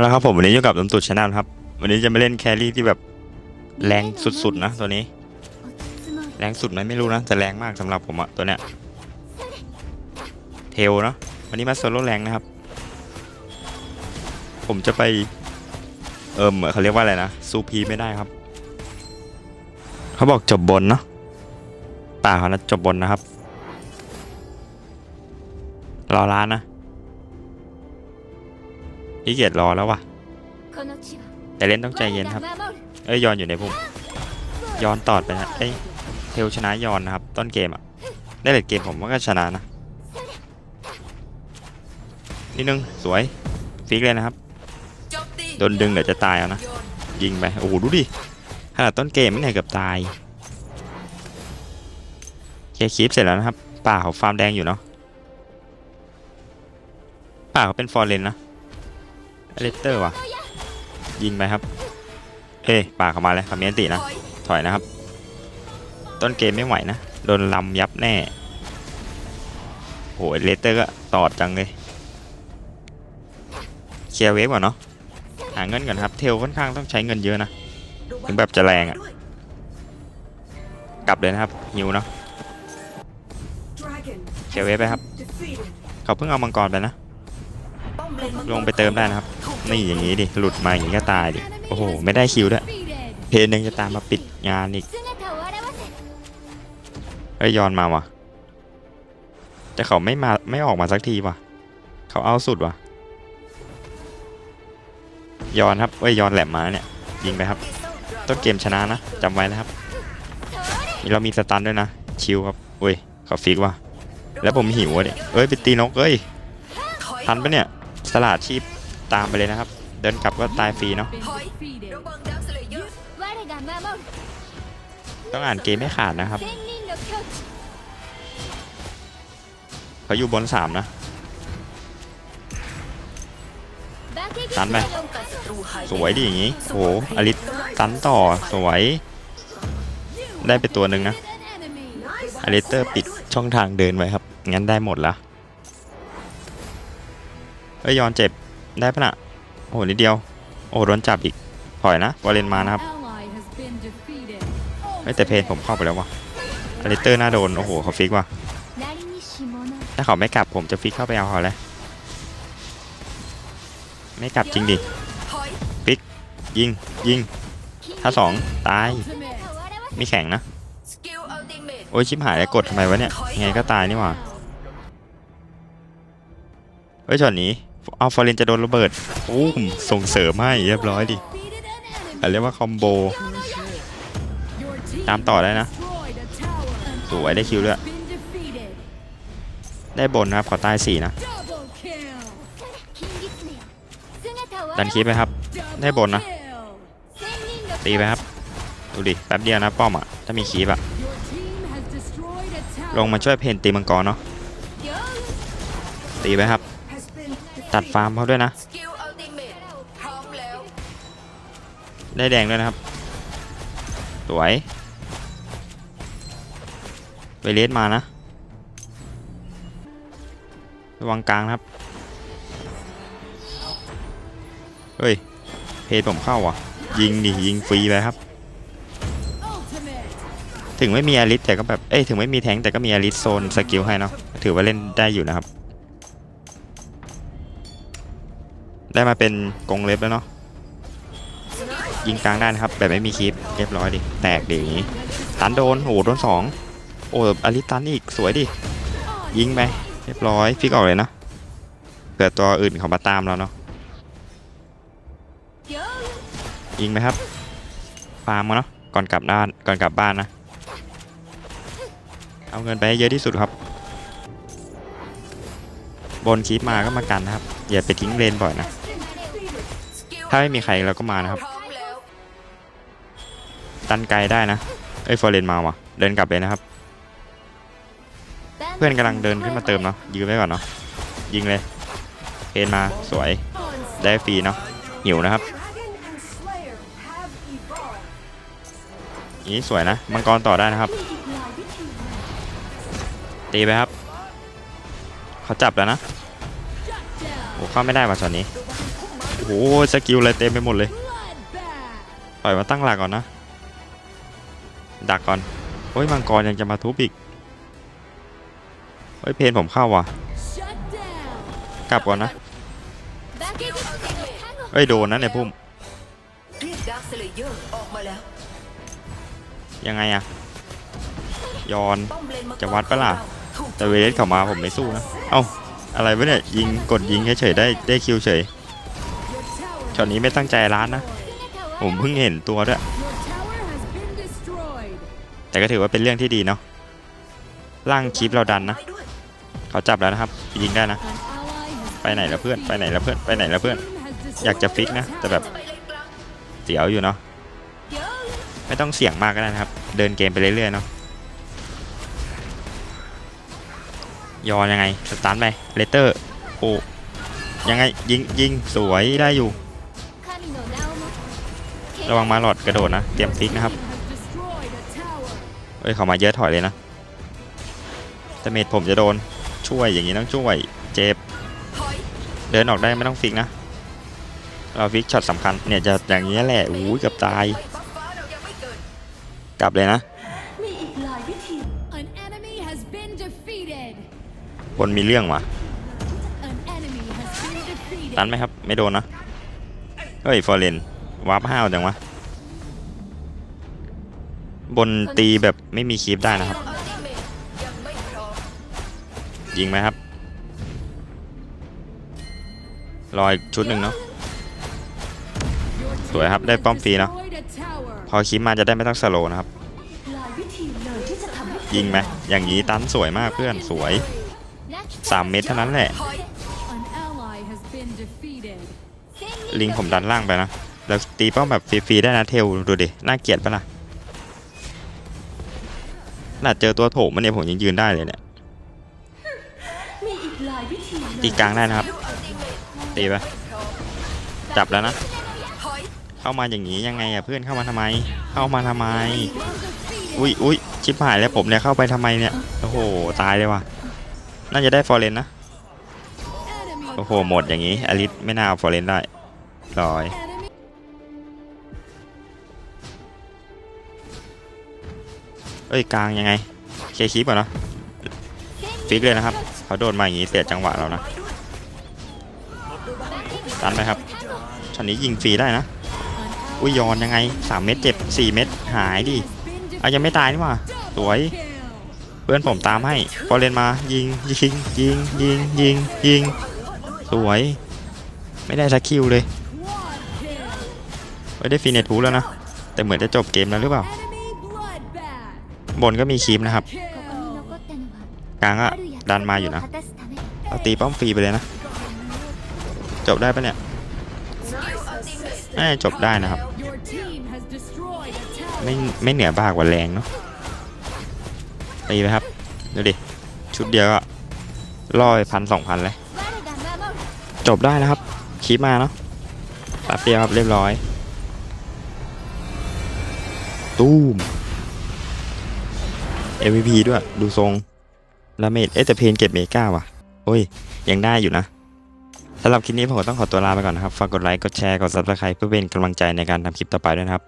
แล้วครับผมวันนี้อยู่กับลำตุดชาแนลครับ วันนี้จะมาเล่นแครี่ที่แบบแรงสุดๆนะตัวนี้ แรงสุดไหมไม่รู้นะแต่แรงมากสำหรับผมอะตัวเนี้ยเทลเนาะวันนี้มาโซโล่แรงนะครับ ผมจะไปเอิมเขาเรียกว่าอะไรนะซูพีไม่ได้ครับ เขาบอกจบบนเนาะป่าเขานะจบบนนะครับรอร้านนะ พี่เกียจรอแล้วว่ะ แต่เล่นต้องใจเย็นครับ เอ้ยยอนอยู่ในพุ่มยอนตอดไปนะเอ้ยเทลชนะยอนนะครับ ต้นเกมอะได้เลดเกมผมว่าก็ชนะนะนิดนึงสวยฟิกเลยนะครับโดนดึงเดี๋ยวจะตายเอานะ ยิงไปโอ้โหดูดิขนาดต้นเกมไม่ไหนเกือบตายเคลียร์คลิปเสร็จแล้วนะครับ ป่าเขาฟาร์มแดงอยู่เนาะป่าเขาเป็นฟอร์เรนนะ เลสเตอร์ว่ะ ยิงไปครับ เอ้ป่าเข้ามาแล้วคาเมียนตินะ ถอยนะครับ ต้นเกมไม่ไหวนะ โดนลำยับแน่โหเลสเตอร์ก็ตอดจังเลย เคลียร์เวฟก่อนเนาะ หาเงินก่อนครับ เทลค่อนข้างต้องใช้เงินเยอะนะ ถึงแบบจะแรงอะกลับเลยนะครับฮิวเนาะเคลียร์เวฟไปครับ เขาเพิ่งเอามังกรไปนะ ลงไปเติมได้นะครับ นี่อย่างนี้ดิ หลุดมาอย่างนี้ก็ตายดิ โอ้โห ไม่ได้คิวด้วย เพนยังจะตามมาปิดงานอีกไอยอนมาวะแต่เขาไม่มาไม่ออกมาสักทีวะเขาเอาสุดวะยอนครับเอ้ยยอนแหลมมาเนี่ย ยิงไปครับ ต้นเกมชนะนะจำไว้นะครับนี่เรามีสตันด้วยนะ ชิวครับเว้ยเขาฟิกว่ะแล้วผมหิวอะเนี่ยเอ้ยไปตีนกเอ้ยทันปะเนี่ยสลัดชีพ ตามไปเลยนะครับ เดินกลับก็ตายฟรีเนาะต้องอ่านเกมให้ขาดนะครับเขาอยู่บนสามนะตันไปสวยดิอย่างงี้โหอลิสตันต่อสวยได้ไปตัวหนึ่งนะอลิสเตอร์ปิดช่องทางเดินไว้ครับ งั้นได้หมดละเอ้ยยอนเจ็บ ได้ปะนะโอ้โหนิดเดียว โอ้โดนจับอีก ถอยนะวอลเลนมานะครับไม่แต่เพนผมเข้าไปแล้ววะอลิสเตอร์น่าโดน โอ้โหเขาฟิกว่ะ ถ้าเขาไม่กลับผมจะฟิกเข้าไปเอาเขาเลยไม่กลับจริงดิฟิก ยิง ยิง ถ้าสองตายมีแข่งนะ โอ้ยชิบหายแล้วกดทำไมวะเนี่ยยังไงก็ตายนี่หว่า เฮ้ยช็อตนี้ เอาฟอร์เรนจะโดนระเบิดอู้มส่งเสริมให้เรียบร้อยดิเรียกว่าคอมโบตามต่อได้นะสวยได้คิวด้วยได้บนนะครับขอใต้สี่นะดันคลิปไปครับ ได้บนนะ ตีไปครับ ดูดิ แป๊บเดียวนะป้อมอะ ถ้ามีคลิปอะ ลงมาช่วยเพนตีมังกรเนาะ ตีไปครับ ตัดฟาร์มเขาด้วยนะ ได้แดงด้วยนะครับ สวย ไปเลสมานะ ระวังกลางครับ เฮ้ย เพจผมเข้าว่ะ ยิงดิยิงฟรีไปครับ ถึงไม่มีอลิสแต่ก็แบบ เอ้ย ถึงไม่มีแทงแต่ก็มีอลิสโซนสกิลให้เนาะ ถือว่าเล่นได้อยู่นะครับ ได้มาเป็นกงเล็บแล้วเนาะยิงกลางได้นะครับ แบบไม่มีคลิปเรียบร้อยดิ แตกดิอย่างงี้ตันโดนโอ้โหโดนสองโอ้อลิสตันอีกสวยดิ ยิงไปเรียบร้อยฟิกออกเลยนะเผื่อตัวอื่นเขามาตามเราเนาะยิงไหมครับฟาร์มเนาะก่อนกลับบ้านก่อนกลับบ้านนะ เอาเงินไปเยอะที่สุดครับ บนคลิปมาก็มากันนะครับ อย่าไปทิ้งเลนบ่อยนะ ถ้าไม่มีใครเราก็มานะครับ ตันไกลได้นะ เอ้ยฟอร์เรนมาว่ะ เดินกลับเลยนะครับ เพื่อนกำลังเดินขึ้นมาเติมเนาะ ยื้อไว้ก่อนเนาะ ยิงเลยเพนมาสวย ได้ฟรีเนาะ หิวนะครับอย่างนี้สวยนะ มังกรต่อได้นะครับ ตีไปครับ เขาจับแล้วนะโอ้เข้าไม่ได้ว่ะช็อตนี้ โหสกิลอะไรเต็มไปหมดเลยปล่อยมาตั้งหลักก่อนนะ ดักก่อนโอ้ยมังกรยังจะมาทุบอีกเฮ้ยเพนผมเข้าว่ะ กลับก่อนนะเฮ้ยโดนนะเนี่ยพุ่มยังไงอะยอนจะวัดปะล่ะแต่เวเลสเข้ามาผมไม่สู้นะ เอ้า อะไรวะเนี่ย ยิงกดยิงเฉยได้ได้คิวเฉย Your tower ช็อนี้ไม่ตั้งใจร้านนะ ผมเพิ่งเห็นตัวด้วย แต่ก็ถือว่าเป็นเรื่องที่ดีเนาะร่างคลิปเราดันนะ เขาจับแล้วนะครับ ยิงได้นะ ไปไหนล้วเพื่อน ไปไหนล้วเพื่อน ไปไหนล้วเพื่อน อยากจะฟิกนะ แต่แบบเสียวอยู่เนาะ ไม่ต้องเสี่ยงมากก็ได้นะครับ เดินเกมไปเรื่อยๆเนาะ ยอนยังไง สตันไปเลเตอร์ โอ้ยังไงยิงยิงสวยได้อยู่ ระวังมาหลอดกระโดดนะเตรียมฟิกนะครับ Team has destroyed a tower. เอ้ยเขามาเยอะถอยเลยนะแต่เมดผมจะโดนช่วยอย่างนี้ต้องช่วยเจ็บถอยเดินออกได้ไม่ต้องฟิกนะ เราฟิกช็อตสำคัญเนี่ยจะอย่างนี้แหละอู้ยเกือบตายไปบัฟฟ้าเรายังไม่เกิดกลับเลยนะมีอีกหลายวิธี An enemy has been defeated. บนมีเรื่องว่ะ An enemy has been defeated. ตันไหมครับ ไม่โดนนะ เฮ้ยฟอร์เรน วาร์ปห้าวจังวะ บนตีแบบไม่มีคีปได้นะครับ ยิงไหมครับ รออีกชุดหนึ่งเนาะ สวยครับ ได้ป้อมฟรีเนาะ พอคีปมาจะได้ไม่ต้องสโลนะครับ ยิงไหมอย่างนี้ตันสวยมากเพื่อนสวย 3 เม็ดเท่านั้นแหละ ลิงผมดันล่างไปนะ แล้วตีป้อมแบบฟรีๆได้นะเทลดูดิน่าเกลียดปะล่ะน่าเจอตัวโถมันเนี่ยผมยังยืนได้เลยเนี่ยตีกลางได้นะครับ ตีไปจับแล้วนะ เข้ามาอย่างนี้ยังไงอะเพื่อนเข้ามาทำไม เข้ามาทำไม อุ้ยอุ้ยชิบหายแล้วผมเนี่ยเข้าไปทำไมเนี่ยโอ้โหตายเลยว่ะน่าจะได้ฟอร์เรนนะโอ้โหหมดอย่างนี้อลิสไม่น่าเอาฟอร์เรนได้ลอย เอ้ยกลางยังไงเคลียคลิปก่อนเนาะฟิกเลยนะครับเขาโดนมาอย่างนี้เสียจังหวะเรานะตันไปครับช็อตนี้ยิงฟรีได้นะอุ้ยยอนยังไง 3 เม็ดเจ็บ 4 เม็ดหายดิเอายังไม่ตายนี่หว่าสวย เพื่อนผมตามให้ฟอร์เรนมายิงยิงยิงยิงยิงยิงสวย ไม่ได้สักคิวเลยไม่ได้ฟีเนทูแล้วนะ แต่เหมือนจะจบเกมแล้วหรือเปล่า บนก็มีคีปนะครับ กลางก็ดันมาอยู่นะ เอาตีป้อมฟรีไปเลยนะ จบได้ปะเนี่ยน่าจะจบได้นะครับ ไม่ไม่เหนือบ้ากว่าแรงเนาะตีไปครับ ดูดิ ชุดเดียวก็ร้อยพันสองพันเลย จบได้นะครับ คีปมาเนาะแป๊บเดียวครับเรียบร้อย ตูม MVP ด้วย ดูทรงลาเมดเอ๊ะแต่เพนเก็บเมก้าว่ะ โอ้ย ยังได้อยู่นะสำหรับคลิปนี้ผมต้องขอตัวลาไปก่อนนะครับ ฝากกดไลค์ กดแชร์ กด subscribe เพื่อเป็นกำลังใจในการทำคลิปต่อไปด้วยนะครับ